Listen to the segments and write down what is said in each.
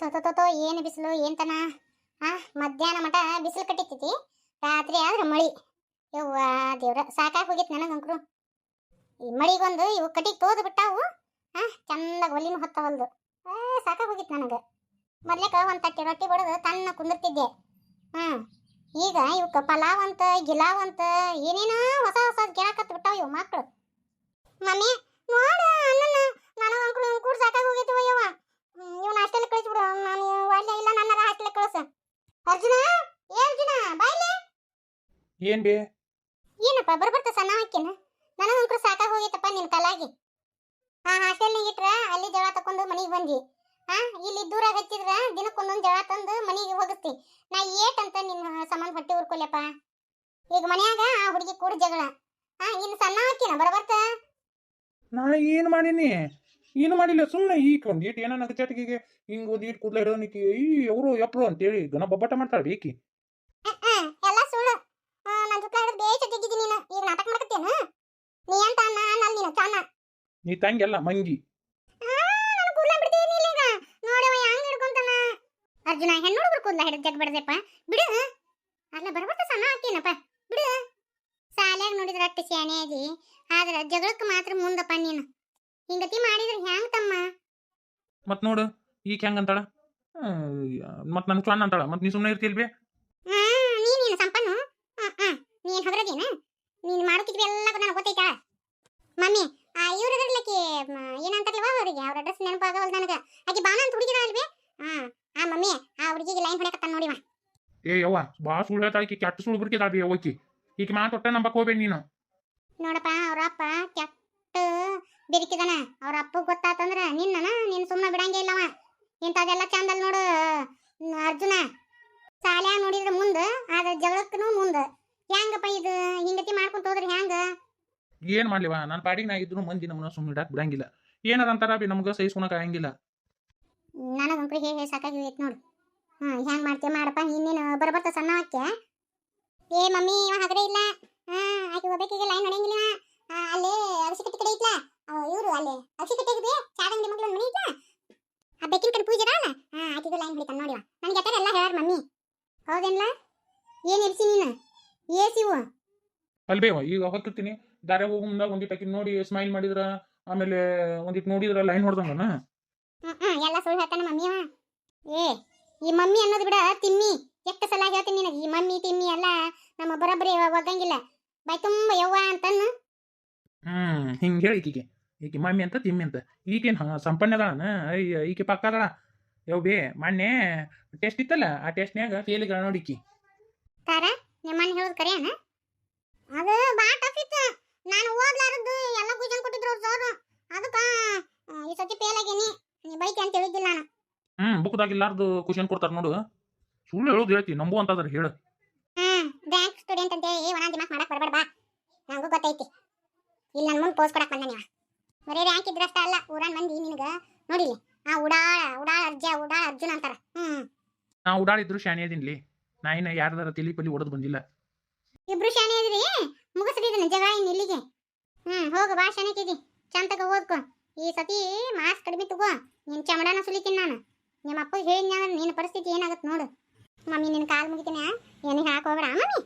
ತೋ ಏನು ಬಿಸಿಲು ಏನ್ತನ ಆ, ಮಧ್ಯಾಹ್ನ ಮಟ ಬಿಸಿಲು ಕಟ್ಟಿತ್ತೈತಿ. ರಾತ್ರಿ ಆದ್ರೆ ಮಳಿ. ಯವ್ವ, ದೇವ್ರ, ಸಾಕಾಗಿ ಹೋಗಿತ್ತು ನನಗಂಕರು ಈ ಮಳಿಗೊಂದು ಇವು ಕಟ್ಟಿಗೆ ತೋದು ಬಿಟ್ಟಾವು. ಆ, ಚಂದಾಗ ಒಲಿನೂ ಹೊತ್ತವಲ್ದು ಏ ಸಾಕಾಗಿ ಹೋಗಿತ್ತು ನನಗೆ. ಮೊದ್ಲೇಕ ಒಂದು ತಟ್ಟೆ ರೊಟ್ಟಿ ಬಡದು ತನ್ನ ಕುಂದಿರ್ತಿದ್ದೆ. ಹ್ಞೂ ಈಗ ಇವಕ್ಕೆ ಪಲಾವ್ ಅಂತ, ಗಿಲಾವ್ ಅಂತ, ಏನೇನೋ ಹೊಸ ಹೊಸ ಕೇಳಕತ್ ಬಿಟ್ಟಾವ ಇವು ಮಕ್ಕಳು ಮಮ್ಮಿ, ನೋಡ ಅಣ್ಣನ. ನಾನು ಅಂಕಳು ಕೂಡ ಸಾಕಾಗಿ ಹೋಗಿತ್ತು ಯವ್ವ? ಇವ್ನ ಹಾಸ್ಟೆಲ್ ಕಳಿಸ್ಬಿಡು. ನಾನು ಒಳ್ಳೆ ಇಲ್ಲ ನನ್ನ ಹಾಸ್ಟೆಲ್ ಕಳಿಸ. ಅರ್ಜುನ ಏ ಅರ್ಜುನ ಬಾಯ್ಲೆ. ಏನ್ ಬೇ? ಏನಪ್ಪ ಬರ್ಬರ್ತ ಸಣ್ಣ ಹಾಕಿನ ನನಗಂಕರು ಸಾಕಾಗಿ ಹೋಗಿತ್ತಪ್ಪ ನಿನ್ ಕಲಾಗಿ. ಆ ಹಾಸ್ಟೆಲ್ನಾಗ ಇಟ್ರ ಅಲ್ಲಿ ಜಗಳ ತಕೊಂಡು ಮನೆಗೆ ಬಂದಿ ಹಾ ಇಲ್ಲಿ ದೂರ ಹಚ್ಚಿದ್ರ ದಿನಕ್ಕೊಂದೊಂದು ಜಗಳ ತಂದು ಮನೆಗೆ ಹೋಗಿಸ್ತಿ. ನಾ ಏಟ್ ಅಂತ ನಿನ್ನ ಸಮಾನ ಹೊಟ್ಟೆ ಉರ್ಕೊಲ್ಲಪ್ಪ ಈಗ ಮನ್ಯಾಗ ಆ ಹುಡುಗಿ ಕೂಡ ಜಗಳ. ಹಾ ಇನ್ನು ಸಣ್ಣ ಹಾಕಿನ ಬರ್ಬರ್ತ. ನಾ ಏನ್ ಮಾಡೀನಿ? ಏನು ಮಾಡಿಲ್ಲ ಸುಮ್ಮನೆ ಈಗ ಈಟ್ ಏನೋ ನಗಚಾಟಿಗೆ ಹಿಂಗ್ ಒಂದ್ ಈಟ್ ಕೂದಲ ಹಿಡೋನಿಕಿ ಈ ಅವರು ಎಪ್ರು ಅಂತೇಳಿ ಗನ ಬಬ್ಬಟ ಮಾಡ್ತಾಳೆ ಈಕಿ. ಎಲ್ಲ ಸುಳ್ಳು. ನಾನು ಜೊತೆ ಹಿಡಿದು ಬೇಸ ತೆಗಿದ್ದೀನಿ ನೀನು ಈಗ ನಾಟಕ ಮಾಡಕತ್ತೇನು ನೀ ಅಂತ ಅಣ್ಣ ಅಣ್ಣ ನೀನು ಚನ್ನ ನೀ ತಂಗೆಲ್ಲ ಮಂಗಿ. ನಾನು ಅರ್ಜುನ ಹೆಣ್ಣು ಹುಡುಗರು ಕೂದಲ ಹಿಡಿದು ಜಗ್ ಬಿಡದೆಪ್ಪ. ಬಿಡು. ಅಲ್ಲ ಬರ್ಬರ್ತ ಸಣ್ಣ ಹಾಕೇನಪ್ಪ ಬಿಡು. ಸಾಲ್ಯಾಗ ನೋಡಿದ್ರೆ ಅಟ್ಟು ಸ್ಯಾನೆ ಅದಿ ಆದ್ರೆ ಜಗಳಕ್ಕೆ ಮಾತ್ರ ಮುಂದಪ್ಪ ನೀನು. ಹಿಂಗತಿ ಮಾಡಿದ್ರೆ ಹ್ಯಾಂಗ್ ತಮ್ಮ? ಮತ್ ನೋಡು ಈಗ ಹೆಂಗ್ ಅಂತಾಳ? ಮತ್ ನನ್ ಚಾನ್ ಅಂತಾಳ. ಮತ್ ನೀ ಸುಮ್ಮನೆ ಇರ್ತಿಲ್ಬಿ ಹ್ಮ್ ನೀನ್ ನೀನು ಸಂಪನ್ನು? ನೀನ್ ಹಗರದೇನ? ನೀನ್ ಮಾಡುತ್ತಿದ್ವಿ ಎಲ್ಲ ನನಗೆ ಗೊತ್ತೈತಾಳ ಮಮ್ಮಿ ಆ ಇವ್ರ ಇದ್ರಲ್ಲಕಿ ಏನಂತಾರಲ್ವ ಅವ್ರಿಗೆ ಅವ್ರ ಅಡ್ರೆಸ್ ನೆನಪಾಗವಲ್ ನನಗೆ. ಆಕಿ ಬಾನ ಅಂತ ಹುಡುಗಿದ ಅಲ್ವೇ ಹಾ ಆ ಮಮ್ಮಿ ಆ ಹುಡುಗಿಗೆ ಲೈನ್ ಹೊಡಕತ್ತಾನ ನೋಡಿವ ಏ ಯವ್ವ ಬಾ ಸುಳ್ಳು ಹೇಳ್ತಾಳ ಈಕಿ ಕೆಟ್ಟ ಸುಳ್ಳು ಬಿಡ್ಕಿದಾಳ ಬಿ ಓಕಿ ಈಕೆ ಮಾತು ಒಟ್ಟ ನಂಬಕ್ ಹೋಗ್ಬೇಡಿ ನೀನು. ನೋಡಪ್ಪ ಅವ್ರ ಅಪ್ಪ ಬೆರಿಕಿದಾನ ಅವ್ರ ಅಪ್ಪ ಗೊತ್ತಾತಂದ್ರ ನಿನ್ನನ ನೀನ್ ಸುಮ್ಮನೆ ಬಿಡಂಗೇ ಇಲ್ಲವ. ಇಂಥದೆಲ್ಲ ಚಂದಲ್ ನೋಡು ಅರ್ಜುನ. ಸಾಲ್ಯ ನೋಡಿದ್ರ ಮುಂದ ಆದ್ರ ಜಗಳಕ್ಕೂ ಮುಂದ. ಹೆಂಗಪ್ಪ ಇದು? ಹಿಂಗತಿ ಮಾಡ್ಕೊಂತ ಹೋದ್ರಿ ಹೆಂಗ? ಏನ್ ಮಾಡ್ಲಿವ? ನನ್ನ ಪಾಡಿಗೆ ನಾ ಇದ್ರು ಮಂದಿ ನಮ್ಮನ್ನ ಸುಮ್ಮನೆ ಇಡಕ್ ಬಿಡಂಗಿಲ್ಲ. ಏನಾರ ಅಂತಾರ ಬಿ ನಮ್ಗ ಸಹಿಸ್ಕೊಳಕ್ ಆಗಂಗಿಲ್ಲ. ನನಗಂಕ್ರು ಹೇ ಹೇ ಸಾಕಾಗಿ ಹೋಯ್ತು ನೋಡು. ಹ್ಞೂ ಹೆಂಗೆ ಮಾಡ್ತೀಯ ಮಾಡಪ್ಪ ಇನ್ನೇನು ಬರಬರ್ತ ಸಣ್ಣ ಹಾಕ್ಯ ಏ ಮಮ್ಮಿ ಇವ ಹಗರೇ ಇಲ್ಲ. ಹಾಂ ಆಕೆ ಹೋಗ್ಬೇಕೀಗ ಲೈನ್ ಹೊಡೆಯಂಗಿಲ್ಲ ಅಲ್ಲೇ ಅಗಸಿಕಟ್ಟಿ ಕಡೆ ಐತ್ಲ? ಇವರು ಅಲ್ಲೇ ಅಗಸಿಕಟ್ಟೆಗಿದೆ ಚಾದಂಗಡಿ ಮಗಳು ಮನೆ ಐತ್ಲ ಆ ಬೆಕ್ಕಿನ ಕಡೆ ಪೂಜೆ ಅಲ್ಲ ಹಾ ಆಕೆಗೂ ಲೈನ್ ಹೊಡಿತಾನೆ ನೋಡಿವ. ನನಗೆ ಯಾಕಂದ್ರೆ ಎಲ್ಲ ಹೇಳ್ಯಾರ ಮಮ್ಮಿ. ಹೌದೇನ್ಲ? ಏನು ಎಬ್ಸಿ ನೀನು? ಏಸಿವು ಅಲ್ಬೇವ ಈಗ ಹೊತ್ತಿರ್ತೀನಿ ದಾರೆ ಹೋಗಿ ಮುಂದಾಗ ಒಂದಿಟ್ಟು ಆಕಿ ನೋಡಿ ಸ್ಮೈಲ್ ಮಾಡಿದ್ರ ಆಮೇಲೆ ಒಂದಿಟ್ಟು ನೋಡಿದ್ರ ಲೈನ್ ಹೊಡ್ದಂಗನ? ಹ್ಮ್ ಎಲ್ಲ ಸುಳ್ಳು ಹೇಳ್ತಾನ ಮಮ್ಮಿ ಅವ. ಏ ಈ ಮಮ್ಮಿ ಅನ್ನೋದು ಬಿಡ ತಿಮ್ಮಿ. ಎಷ್ಟು ಸಲ ಹೇಳ್ತೀನಿ ನಿನಗೆ ಈ ಮಮ್ಮಿ ತಿಮ್ಮಿ ಎಲ್ಲ ನಮ್ಮ ಬರೋಬ್ಬರಿ ಒಗ್ಗಂಗಿಲ್ಲ ಬೈ ತುಂಬ ಯವ್ವ ಅಂತನ್ನು. ಹ್ಮ್ ಹಿಂಗ್ ಹೇಳಿ ಈಕಿಗೆ. ಈಕಿ ಮಮ್ಮಿ ಅಂತ ತಿಮ್ಮಿ ಅಂತ ಈಕೇನು ಸಂಪನ್ನ ಅದಾಳನ ಅಯ್ಯ ಈಕೆ ಪಕ್ಕ ಅದಾಳ ಮಣ್ಣೆ ಬೇ ಮೊನ್ನೆ ಟೆಸ್ಟ್ ಇತ್ತಲ್ಲ ಆ ಟೆಸ್ಟ್ನ್ಯಾಗ ಫೇಲ್ ನೋಡಿಕಿ ತರ ನಿಮ್ಮನ್ನ ಹೇಳೋದು ಕರೆಯನ? ಅದು ಬಾ ಟಫ್ ಇತ್ತು. ನಾನು ಓದ್ಲಾರದ್ದು ಎಲ್ಲ ಕ್ವಶನ್ ಕೊಟ್ಟಿದ್ರು ಅವ್ರು ಸರ್ ಅದಕ್ಕೆ ಈ ಸತಿ ಫೇಲ್ ಆಗೇನಿ. ನೀ ಬೈತಿ ಅಂತ ಹೇಳಿದ್ದಿಲ್ಲ ನಾನು. ಹ್ಮ್ ಬುಕ್ದಾಗ ಇಲ್ಲಾರ್ದು ಕ್ವಶನ್ ಕೊಡ್ತಾರ ನೋಡು. ಸುಳ್ಳು ಹೇಳೋದು ಹೇಳ್ತಿ ನಂಬು ಅಂತಂದ್ರೆ ಹೇಳು. ಬ್ಯಾಂಕ್ ಸ್ಟೂಡೆಂಟ್ ಅಂತ ಹೇಳಿ ಒಣ ದಿಮಾಕ್ ಮಾಡಕ್ ಬರಬೇಡ ಬಾ. ಗೊತ್ತೈತಿ. ಇಲ್ಲಿ ನನ್ನ ಮುಂದೆ ಪೋಸ್ ಕೊಡಕ್ ಬಂದ ನೀವ. ಬರೀ ರ್ಯಾಂಕ್ ಇದ್ರಷ್ಟ ಅಲ್ಲ ಊರನ್ ಮಂದಿ ನಿನಗ. ನೋಡಿಲಿ ಆ ಉಡಾಳ ಉಡಾಳ ಅರ್ಜ ಉಡಾಳ ಅರ್ಜುನ್ ಅಂತಾರ. ಹ್ಮ್. ನಾ ಉಡಾಳಿದ್ರು ಶಾಣೆ ಅದಿನ್ಲಿ. ನಾ ಇನ್ನ ಯಾರ್ದಾರ ತಿಳಿ ಪಲ್ಲಿ ಹೊಡೆದು ಬಂದಿಲ್ಲ. ಇಬ್ರು ಶಾಣೆ ಇದ್ರಿ ಮುಗಿಸ್ರಿ ಜಗಳ ಇನ್ನು ಇಲ್ಲಿಗೆ. ಹ್ಮ್ ಹೋಗ ಬಾ ಶಾನೆಕಿದಿ ಚಂತಕ ಓದ್ಕೊ. ಈ ಸತಿ ಮಾಸ್ ಕಡಿಮೆ ತಗೋ. ನಿನ್ ಚಮಡಾನ ಸುಲಿತೀನಿ ನಾನು. ನಿಮ್ಮ ಅಪ್ಪ ಹೇಳಿದ್ನ ನಿನ್ನ ಪರಿಸ್ಥಿತಿ ಏನಾಗತ್ತೆ ನೋಡು. ಮಮ್ಮಿ ನಿನ್ನ ಕಾಲ್ ಮುಗಿತೀನಿ? ಏನಿಗೆ ಹಾಕೋಬೇಡ ಮಮ್ಮಿ?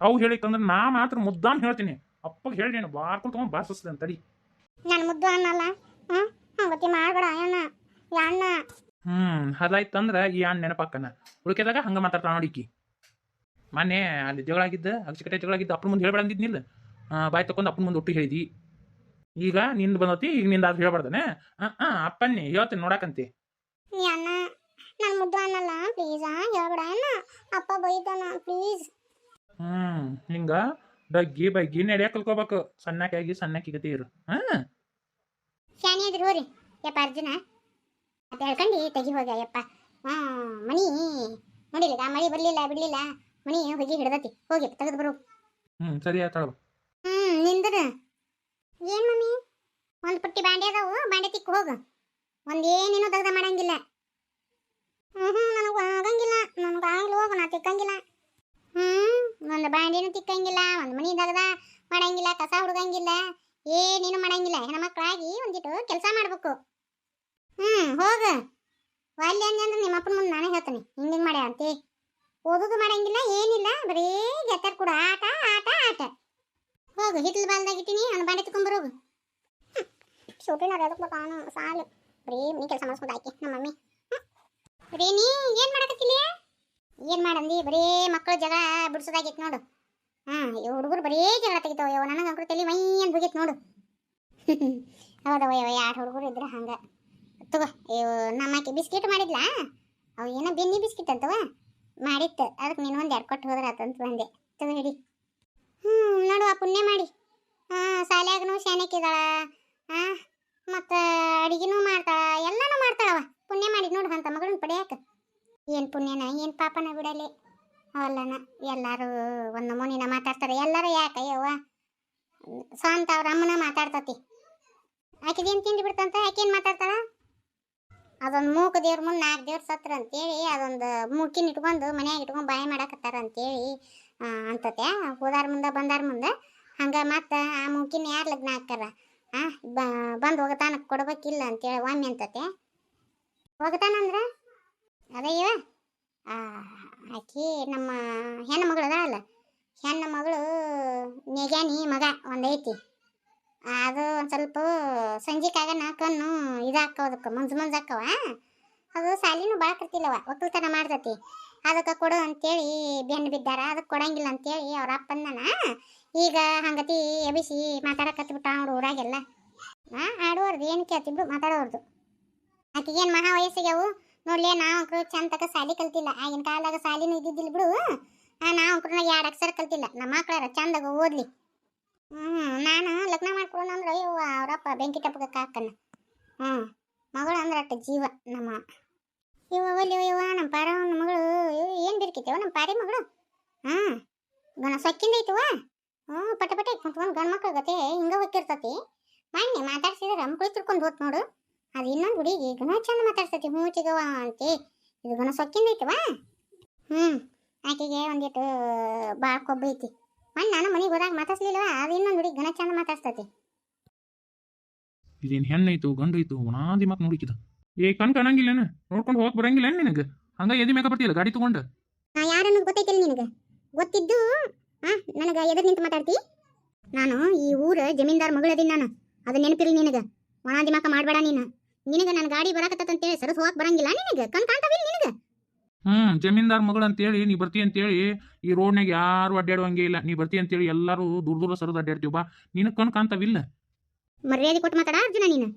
ಅವು ಹೇಳಿಕಂದ್ರೆ ನಾ ಮಾತ್ರ ಮುದ್ದಾಮ್ ಹೇಳ್ತೀನಿ. ಅಪ್ಪಗೆ ಹೇಳಿ ನೀನು ಬಾರ್ಕೊಂಡು ತಗೊಂಡ್ ಬಾರಿಸ್ತೇನೆ ತಡಿ ನನ್ನ ಮುದ್ದು ಅನ್ನಲ್ಲ. ಹ್ಞೂ ಹಂಗತಿ ಮಾಡ್ಬೇಡ ಅಣ್ಣ. ಅಣ್ಣ. ಹ್ಮ್ ಅದಾಯ್ತಂದ್ರ ಈ ಅಣ್ಣ ನೆನಪಕ್ಕನ. ಉಳ್ಕೆದಾಗ ಹಂಗ ಮಾತಾಡ್ತಾಳ ನೋಡಿಕಿ ಮೊನ್ನೆ ಅಲ್ಲಿ ಜಗಳ ಆಗಿದ್ದ ಅಗಸಿಕಟ್ಟೆ ಜಗಳ ಆಗಿದ್ದ ಅಪ್ಪನ ಮುಂದೆ ಹೇಳ್ಬೇಡ ಅಂದಿದ್ನಿಲ್ಲ. ಬಾಯ್ ತಕೊಂಡು ಅಪ್ಪನ ಮುಂದೆ ಒಟ್ಟು ಹೇಳಿದಿ. ಈಗ ನಿಂದು ಬಂದತಿ ಈಗ ನಿಂದ ಅದು ಹೇಳ್ಬಾರ್ದನೆ? ಹಾಂ ಅಪ್ಪನ್ನಿ ಹೇಳ್ತೀನಿ ನೋಡಕಂತಿ. ನೀ ಅಣ್ಣ ನನ್ನ ಮುದ್ದು ಅನ್ನಲ್ಲ. ಪ್ಲೀಸ್ ಹೇಳ್ಬೇಡ ಅಣ್ಣ. ಅಪ್ಪ ಬೈತಾನ ಪ್ಲೀಸ್. ಹ್ಮ್ ಹಿಂಗ ಡಗ್ಗಿ ಬಗ್ಗಿ ನಡೆಯಕ್ ಕಲ್ಕೋಬೇಕು ಸಣ್ಣಕ್ಕಾಗಿ ಸಣ್ಣಕ್ಕಿಗತಿ ಇರು ಹಾ? ಶಾನಿ ಇದ್ರಿ ಹೋರಿ ಯಪ್ಪ ಅರ್ಜುನ. ಅಂತ ಹೇಳ್ಕೊಂಡು ತೆಗಿ ಹೋಗ ಯಪ್ಪ. ಹಾ ಮಣಿ. ನೋಡಿಲ್ಲ ಆ ಮಳಿ ಬರಲಿಲ್ಲ ಬಿಡ್ಲಿಲ್ಲ. ಮಣಿ ಹೋಗಿ ಹಿಡ್ದತಿ. ಹೋಗಿ ತೆಗೆದು ಬರು. ಹ್ಮ್ ಸರಿ ಆತಾಳ ಹ್ಮ್ ನಿಂದ್ರ. ಏನ್ ಮಮ್ಮಿ? ಒಂದ್ ಪುಟ್ಟಿ ಬಾಂಡೆ ಅದಾವು ಬಾಂಡೆ ತಿಕ್ಕು ಹೋಗು. ಒಂದೇನೇನು ತೆಗ್ದ ಮಾಡಂಗಿಲ್ಲ. ಹ್ಮ್ ಹ್ಮ್ ನನಗೆ ಆಗಂಗಿಲ್ಲ. ಒಂದು ಬಾಂಡಿನೂ ತಿಕ್ಕಂಗಿಲ್ಲ, ಒಂದು ಮನಿ ದಗದ ಮಾಡಂಗಿಲ್ಲ, ಕಸ ಹುಡುಗಂಗಿಲ್ಲ. ಏನೇನು ಮಾಡಂಗಿಲ್ಲ, ಹೆಣ್ಮಕ್ಳಾಗಿ ಒಂದಿಟ್ಟು ಕೆಲಸ ಮಾಡ್ಬೇಕು. ಹ್ಮ್, ಹೋಗ. ವಾಲ್ಯ ಅಂದ್ರೆ ನಿಮ್ಮ ಅಪ್ಪನ ಮುಂದೆ ನಾನೇ ಹೇಳ್ತೀನಿ. ಹಿಂಗೆ ಮಾಡ್ಯ ಅಂತಿ. ಓದೋದು ಮಾಡಂಗಿಲ್ಲ, ಏನಿಲ್ಲ, ಬರೀ ಗೆತ್ತಾರ ಕೂಡ. ಆಟ ಆಟ ಆಟ. ಹೋಗು ಹಿತ್ಲು ಬಾಲ್ದಾಗಿಟ್ಟಿನಿ ಅವ್ನು ಬಾಂಡೆ ತಗೊಂಬರೋಗು ಶೋಪಿನವ್ರು ಅದಕ್ಕೆ ಅವನು ಸಾಲು. ಬರೀ ಮನೆ ಕೆಲಸ ಮಾಡಿಸ್ಕೊಂಡು ಆಕೆ ನಮ್ಮ ಮಮ್ಮಿ ಬರೀ ನೀ ಏನು ಮಾಡಕತ್ತಿಲ್ಲ ಏನು ಮಾಡಂದಿ? ಬರೀ ಮಕ್ಕಳು ಜಗ ಬಿಡ್ಸೋದಾಗೈತೆ ನೋಡು. ಹಾಂ ಹುಡುಗರು ಬರೀ ಜಗಳ ತೆಗಿತಾವ. ಯೋ ನನಗೆ ಅಂಕರು ತಲೆ ಮೈ ಅಂತ ಹೋಗೈತೆ ನೋಡು. ಹೌದವ ಯವ ಯಾರು ಹುಡುಗರು ಇದ್ರೆ ಹಂಗೆ. ತಗೋ ಇವು ಆಕೆ ಬಿಸ್ಕಿಟ್ ಮಾಡಿದ್ಲಾ? ಅವು ಏನೋ ಬೆನ್ನಿ ಬಿಸ್ಕಿಟ್ ಅಂತವ ಮಾಡಿತ್ತು. ಅದಕ್ಕೆ ನೀನು ಒಂದು ಎರಡು ಕೊಟ್ಟು ಹೋದ್ರೆ ಆತಂತ ಬಂದೆ. ತಗೋ ಹಿಡಿ ಹ್ಞೂ ನೋಡುವ, ಪುಣ್ಯ ಮಾಡಿ. ಹಾಂ ಶಾಲ್ಯಾಗನು ಶಾನ್ಯಕ್ಕಿದಾಳ ಹಾಂ, ಮತ್ತು ಅಡಿಗೆನೂ ಮಾಡ್ತಾಳ. ಎಲ್ಲನೂ ಮಾಡ್ತಾಳವ ಪುಣ್ಯ ಮಾಡಿ ನೋಡು ಅಂತ ಮಗಳನ್ನ ಪಡಿಯಾಕ. ಏನು ಪುಣ್ಯನ, ಏನು ಪಾಪನ ಬಿಡಲಿ? ಅವಲ್ಲನ ಎಲ್ಲರೂ ಒಂದು ನಮೂನಿನ ಮಾತಾಡ್ತಾರೆ. ಎಲ್ಲರೂ ಯಾಕೆ? ಯವ್ವ ಸ್ವಂತ ಅವ್ರ ಅಮ್ಮನ ಮಾತಾಡ್ತತಿ. ಆಕಿದೇನು ತಿಂಡಿ ಬಿಡ್ತಂತ? ಆಕೇನು ಮಾತಾಡ್ತಾರ ಅದೊಂದು ಮೂಕ ದೇವ್ರ ಮುಂದೆ ನಾಲ್ಕು ದೇವ್ರ ಸತ್ರ ಅಂತೇಳಿ, ಅದೊಂದು ಮೂಕಿನ ಇಟ್ಕೊಂಡು, ಮನ್ಯಾಗ ಇಟ್ಕೊಂಡು ಬಾಯಿ ಮಾಡಾಕತ್ತಾರ ಅಂತೇಳಿ ಅಂತತೆ. ಹೋದಾರ ಮುಂದೆ, ಬಂದಾರ ಮುಂದೆ. ಹಂಗೆ ಮತ್ತೆ ಆ ಮೂಕಿನ ಯಾರು ಲಗ್ನ ಹಾಕಾರ ಆ ಬಂದು ಹೋಗತಾನ ಕೊಡ್ಬೇಕಿಲ್ಲ ಅಂತೇಳಿ ಒಮ್ಮೆ ಅಂತತೆ. ಹೋಗತಾನ ಅಂದ್ರೆ ಅದೇ ಇವ. ಆಕಿ ನಮ್ಮ ಹೆಣ್ಣು ಮಗಳು ಅಲ್ಲ ಹೆಣ್ಣು ಮಗಳು ನೆಗ್ಯಾನಿ ಮಗ ಒಂದೈತಿ. ಅದು ಒಂದು ಸ್ವಲ್ಪ ಸಂಜೆಕಾಗನ ಕಣ್ಣು ಇದಾಕ್ಕವ ಅದಕ್ಕೆ, ಮುಂಜು ಮುಂಜು ಆಕ್ಕವ ಅದು ಸಾಲಿನೂ ಭಾಳ ಕರ್ತಿಲ್ಲವ ಒಕ್ಕಲ್ತನ ಮಾಡ್ತತಿ. ಅದಕ್ಕೆ ಕೊಡು ಅಂತೇಳಿ ಬೆನ್ನು ಬಿದ್ದಾರ ಅದಕ್ಕೆ ಕೊಡಂಗಿಲ್ಲ ಅಂತೇಳಿ ಅವ್ರ ಅಪ್ಪಂದನ ಈಗ ಹಂಗತಿ ಎಬಿಸಿ ಮಾತಾಡಕತ್ಬಿಟ್ಟ ಅವ್ರು ಊರಾಗೆಲ್ಲ. ಹಾಂ ಆಡುವರ್ದು, ಏನು ಕೇಳ್ತಿಬ್ರು ಮಾತಾಡೋರ್ದು. ಆಕಿಗೇನು ಮಹಾ ವಯಸ್ಸಿಗೆವು ನೋಡ್ಲೇ ನಾವು ಚಂದ ಚಂದ ಸಾಲಿ ಕಲ್ತಿಲ್ಲ. ಆಗಿನ ಕಾಲದಾಗ ಸಾಲಿನ ಇದ್ದಿದ್ದಿಲ್ಲ ಬಿಡು. ನಾವು ಅಂಕರು ಎರಡು ಅಕ್ಷರ ಕಲ್ತಿಲ್ಲ. ನಮ್ಮ ಮಕ್ಕಳಾರ ಚಂದಾಗ ಓದ್ಲಿ. ಹ್ಞೂ ನಾನು ಲಗ್ನ ಮಾಡ್ಕೊಡೋಣ ಅಂದ್ರೆ, ಅಯ್ಯೋ, ಅವರಪ್ಪ ಬೆಂಕಿ ಟಪ್ಪಕ್ಕೆ ಹಾಕನ ಹ್ಞೂ ಮಗಳು ಅಂದ್ರೆ ಅಟ್ಟ ಜೀವ ನಮ್ಮ. ಇವ ಒಲ್ಲಿ ಇವ ನಮ್ಮ ಪಾರ ನಮ್ಮ ಮಗಳು ಏನು ಬಿರ್ಕಿತ್ತೇವ ನಮ್ಮ ಪಾರಿ ಮಗಳು. ಹಾಂ ಗಣ ಸೊಕ್ಕಿಂದ ಐತವ? ಹ್ಞೂ ಪಟ ಪಟ ಕುಂತ್ಕೊಂಡು ಗಂಡು ಮಕ್ಳ ಗತೆ ಹಿಂಗೆ ಹೋಗ್ತಿರ್ತತಿ. ಮೊನ್ನೆ ಮಾತಾಡ್ಸಿದ್ರೆ ಅಂಕುಳಿ ತಿಳ್ಕೊಂಡು ಹೋತ್ ನೋಡು. ಅದು ಇನ್ನೊಂದು ಹುಡುಗಿ ಗಣ ಚಂದ ಮಾತಾಡ್ಸತಿ ಹ್ಞೂ ಚಿಗವ ಅಂತಿ. ಇದು ಗಣ ಸೊಕ್ಕಿಂದ ಐತಿವಾ? ಹ್ಞೂ ಆಕೆಗೆ ಒಂದಿಟ್ಟು ಬಾ ಕೊಬ್ಬ ಐತಿ. ಮಣ್ಣು ನಾನು ಮನೆಗೆ ಹೋದಾಗ ಮಾತಾಡ್ಸ್ಲಿಲ್ವಾ ಅದು ಇನ್ನೊಂದು ಹುಡುಗಿ ಗಣ ಚಂದ ಮಾತಾಡ್ಸತಿ ಇದೇನು ಹೆಣ್ಣೈತು ಗಂಡು ಐತು ಒಣಾದಿ ಮಾತು ನೋಡಿಕಿದ. ಏ ಕಣ್ ಕಾಣಂಗಿಲ್ಲೇನು? ನೋಡ್ಕೊಂಡು ಹೋಗಿ ಬರಂಗಿಲ್ಲ ನಿನಗೆ? ಹಂಗ ಎದಿ ಮೇಕ ಬರ್ತಿಲ್ಲ ಗಾಡಿ ತಗೊಂಡು? ನಾ ಯಾರನ್ನೋದು ಗೊತ್ತೈತಿಲ್ಲ ನಿನಗೆ? ಗೊತ್ತಿದ್ದು ಆ ನನಗೆ ಎದುರು ನಿಂತು ಮಾತಾಡ್ತಿ? ನಾನು ಈ ಊರ ಜಮೀನ್ದಾರ್ ಮಗಳದಿನ ನಾನು. ಅದು ನೆನಪಿರಲಿ ನಿನಗೆ. ಒಣಾದಿ ಮಾಕ ಮಾಡಬೇಡ ನೀನು. ನಿನಗೆ ನನ್ನ ಗಾಡಿ ಬರಾಕತ್ತಂತೇಳಿ ಸರಸ್ ಹೋಗಕ್ ಬರಂಗಿಲ್ಲ ನಿನಗೆ? ಕಣ್ ಕಾಣ್ತಾವಿಲ್ಲ ನಿನಗೆ? ಹ್ಮ್ ಜಮೀನ್ದಾರ್ ಮಗಳು ಅಂತೇಳಿ ನೀ ಬರ್ತಿ ಅಂತೇಳಿ ಈ ರೋಡ್ನಾಗ ಯಾರು ಅಡ್ಡಾಡುವಂಗೆ ಇಲ್ಲ. ನೀ ಬರ್ತಿ ಅಂತೇಳಿ ಎಲ್ಲರೂ ದೂರ ದೂರ ಸರದ ಅಡ್ಡಾಡ್ತೀವಿ ಬಾ. ನಿನಗೆ ಕಣ್ ಕಾಣ್ತಾವಿಲ್ಲ? ಮರ್ಯಾದೆ ಕೊಟ್ಟು ಮಾತಾಡ ಅರ್ಜುನ ನೀನು.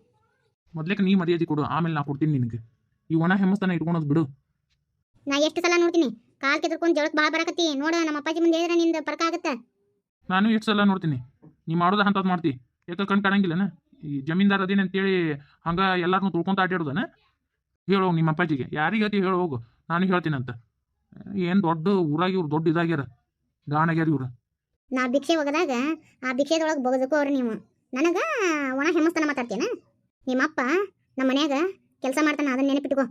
ಮೊದ್ಲಕ್ಕೆ ನೀ ಮರ್ಯಾದೆ ಕೊಡು ಆಮೇಲೆ ನಾ ಕೊಡ್ತೀನಿ ನಿನಗೆ. ಈ ಒಣ ಹೆಮ್ಮಸ್ತನ ಇಟ್ಕೊಳೋದು ಬಿಡು. ನಾ ಎಷ್ಟು ಸಲ ನೋಡ್ತೀನಿ. ಕಾಲ್ ಕೆದ್ರಕೊಂಡು ಜಳಕ್ ಬಾ ಬರಕತ್ತಿ. ನೋಡ ನಮ್ಮ ಅಪ್ಪಾಜಿ ಮುಂದೆ ಹೇಳಿದ್ರೆ ನಿಂದ ಪರ್ಕ ಆಗುತ್ತೆ. ನಾನು ಎಷ್ಟು ಸಲ ನೋಡ್ತೀನಿ. ನೀ ಮಾಡೋದ ಅಂತದ್ ಮಾಡ್ತಿ. ಯಾಕೆ ಕಣ್ ಕಾಣಂಗಿಲ್ಲನ? ಈ ಜಮೀನ್ದಾರ್ ಅದೇನ ಅಂತೇಳಿ ಹಂಗ ಎಲ್ಲಾರನ್ನೂ ತುಳ್ಕೊಂತ ಅಡ್ಡಾಡೋದನ ಹೇಳು ನಿಮ್ಮ ಅಪ್ಪಾಜಿಗೆ. ಯಾರಿಗೆ ಹೇಳ್ತಿ ಹೇಳು ಹೋಗು. ನಾನು ಹೇಳ್ತೀನಂತ. ಏನು ದೊಡ್ಡ ಊರಾಗಿ ಇವ್ರು ದೊಡ್ಡ ಇದಾಗ್ಯಾರ. ಗಾಣಗ್ಯಾರ ಇವ್ರು. ನಾ ಭಿಕ್ಷೆ ಹೋಗದಾಗ ಆ ಭಿಕ್ಷೆದೊಳಗೆ ಅವ್ರ ನೀವು. ನನಗ ಒಣ ಹೆಮ್ಮಸ್ತನ ಮಾತಾಡ್ತೀನ? ನಿಮ್ಮಪ್ಪ ನಮ್ಮ ಮನ್ಯಾಗ ಕೆಲಸ ಮಾಡ್ತಾನ ಅದನ್ನ ನೆನಪಿಟ್ಕೋ.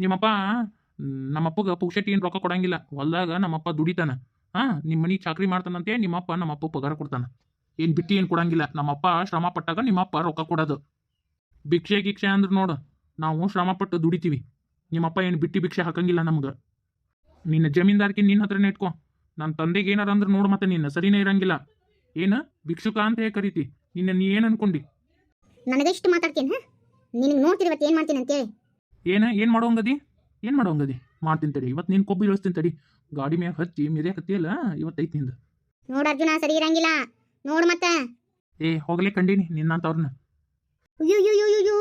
ನಿಮ್ಮಪ್ಪ ನಮ್ಮಪ್ಪಗೆ ನಮ್ಮಪ್ಪಗ ಪುಕ್ಷಟಿ ಏನು ರೊಕ್ಕ ಕೊಡಂಗಿಲ್ಲ. ಹೊಲ್ದಾಗ ನಮ್ಮಪ್ಪ ದುಡಿತಾನ. ಹಾ ನಿಮ್ಮ ಮನೆ ಚಾಕ್ರಿ ಮಾಡ್ತಾನಂತೆ ನಿಮ್ಮಪ್ಪ ನಮ್ಮಪ್ಪ ಪಗಾರ ಕೊಡ್ತಾನ. ಏನು ಬಿಟ್ಟು ಏನು ಕೊಡಂಗಿಲ್ಲ. ನಮ್ಮಪ್ಪ ಶ್ರಮ ಪಟ್ಟಾಗ ನಿಮ್ಮಪ್ಪ ರೊಕ್ಕ ಕೊಡೋದು. ಭಿಕ್ಷೆ ಗಿಕ್ಷೆ ಅಂದ್ರೆ ನೋಡು ನಾವು ಶ್ರಮ ಪಟ್ಟು ದುಡಿತೀವಿ. ನಿಮ್ಮಪ್ಪ ಏನು ಬಿಟ್ಟು ಭಿಕ್ಷೆ ಹಾಕಂಗಿಲ್ಲ ನಮ್ಗೆ. ನಿನ್ನ ಜಮೀನ್ದಾರ್ಕಿ ನಿನ್ನ ಹತ್ರನೇ ಇಟ್ಕೊ. ನನ್ನ ತಂದೆಗೆ ಏನಾರ ಅಂದ್ರೆ ನೋಡು ಮತ್ತೆ ನಿನ್ನ ಸರಿನೇ ಇರಂಗಿಲ್ಲ. ಏನು? ಭಿಕ್ಷುಕ ಅಂತ ಹೇಗೆ ಕರಿತಿ? ನಿನ್ನ ನೀ ಏನು ಅನ್ಕೊಂಡಿ? ನನಗೆ ಇಷ್ಟು ಮಾತಾಡ್ತೀನಿ ನಿನಗೆ ನೋಡ್ತೀರಿ ಇವತ್ತು ಏನು ಮಾಡ್ತೀನಿ ಅಂತೇಳಿ. ಏನ? ಏನು ಮಾಡೋಂಗದಿ ಏನು ಮಾಡೋಂಗದಿ ಮಾಡ್ತೀನಿ ತಡಿ ಇವತ್ತು ನೀನು ಕೊಬ್ಬಿ ಇಳಿಸ್ತೀನಿ ತಡಿ. ಗಾಡಿ ಮ್ಯಾಗ ಹಚ್ಚಿ ಮೆದೆ ಹತ್ತಿಯಲ್ಲ ಇವತ್ತೈತಿ ನಿಂದು. ನೋಡು ಅರ್ಜುನ ಸರಿ ಇರಂಗಿಲ್ಲ. ನೋಡು ಮತ್ತೆ. ಏ ಹೋಗ್ಲಿ ಕಂಡೀನಿ ನಿನ್ನಂತವ್ರನ್ನ ಅಯ್ಯೋ ಅಯ್ಯೋ ಅಯ್ಯೋ ಅಯ್ಯೋ.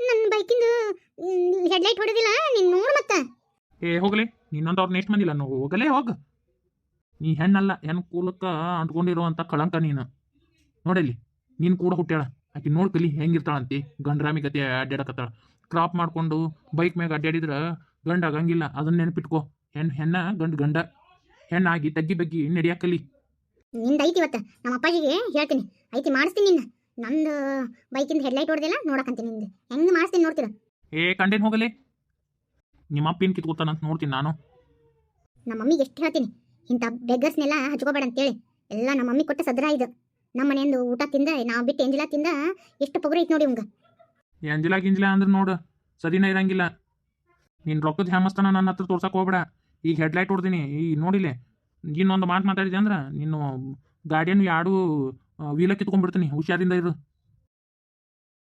ನನ್ನ ಬೈಕಿಂದ ಹೆಡ್ಲೈಟ್ ಹೊಡೆದಿಲ್ಲ ನೀನು ನೋಡು ಮತ್ತೆ. ಏ ಹೋಗ್ಲಿ ನಿನ್ನಂತವ್ರನ್ನ ಎಷ್ಟು ಮಂದಿಲ್ಲ ನೋ ಹೋಗಲೇ ಹೋಗ. ನೀ ಹೆಣ್ಣಲ್ಲ ಹೆಣ್ಣು ಕೂಲಕ್ಕ ಅಂಟ್ಕೊಂಡಿರುವಂಥ ಕಳಂಕ ನೀನು. ನೋಡಲ್ಲಿ ನೀನು ಕೂಡ ಹುಟ್ಟ್ಯಾಳ. ಆಕಿ ನೋಡ್ ಕಲಿ ಹೆಂಗಿರ್ತಾಳಂತಿ ಗಂಡ್ರಾಮಿ ಗತಿ ಅಡ್ಡಾಡಕತ್ತಾಳ ಕ್ರಾಪ್ ಮಾಡ್ಕೊಂಡು ಬೈಕ್ ಮ್ಯಾಗ ಅಡ್ಡಾಡಿದ್ರ ಗಂಡ ಆಗಂಗಿಲ್ಲ ಅದನ್ನ ನೆನಪಿಟ್ಕೋ. ಹೆಣ್ಣು ಹೆಣ್ಣ ಗಂಡು ಗಂಡ. ಹೆಣ್ಣಾಗಿ ತಗ್ಗಿ ಬಗ್ಗಿ ನಡಿಯಾಕ ಕಲಿ ನಿಂದ ಐತಿ ಇವತ್ತು. ನಮ್ಮ ಅಪ್ಪಾಜಿಗೆ ಹೇಳ್ತೀನಿ. ಐತಿ ಮಾಡಿಸ್ತೀನಿ ನಿನ್ನ. ನಂದು ಬೈಕಿಂದ ಹೆಡ್ಲೈಟ್ ಹೊಡೆದಿಲ್ಲ ನೋಡಕಂತೀನಿ ನಿಂದು. ಹೆಂಗೆ ಮಾಡಿಸ್ತೀನಿ ನೋಡ್ತೀರ? ಏ ಕಂಡೇನು ಹೋಗಲಿ? ನಿಮ್ಮ ಅಪ್ಪಿನ ಕಿತ್ಕೊತಾನಂತ ನೋಡ್ತೀನಿ ನಾನು. ನಮ್ಮ ಮಮ್ಮಿಗೆ ಎಷ್ಟು ಹೇಳ್ತೀನಿ. ಇಂಥ ಬೆಗ್ಗರ್ಸ್ನೆಲ್ಲ ಹಚ್ಕೋಬೇಡ ಅಂತೇಳಿ. ಎಲ್ಲ ನಮ್ಮ ಮಮ್ಮಿ ಕೊಟ್ಟ ಸದ್ರ ಇದು. ನಮ್ಮ ಮನೆಯಿಂದ ಊಟ ತಿಂದ ನಾವು ಬಿಟ್ಟು ಎಂಜಿಲ ತಿಂದ ಎಷ್ಟು ಪಗುರ ಐತಿ ನೋಡಿ ಇವಂಗ. ಎಂಜಿಲ ಗಿಂಜಿಲ ಅಂದ್ರೆ ನೋಡು ಸರಿನ ಇರಂಗಿಲ್ಲ. ನಿನ್ನ ರೊಕ್ಕದ ಹೆಮ್ಮಸ್ತನ ನನ್ನ ಹತ್ರ ತೋರ್ಸಕ್ ಹೋಗ್ಬೇಡ. ಈಗ ಹೆಡ್ಲೈಟ್ ಹೊಡ್ದೀನಿ. ಈ ನೋಡಿಲೆ ಇನ್ನೊಂದು ಮಾತು ಮಾತಾಡಿದೆ ಅಂದ್ರೆ ನೀನು ಗಾಡಿಯನ್ನು ಯಾಡು ವೀಲಕ್ಕೆ ಕಿತ್ಕೊಂಡ್ಬಿಡ್ತೀನಿ ಹುಷಾರಿಂದ ಇರು.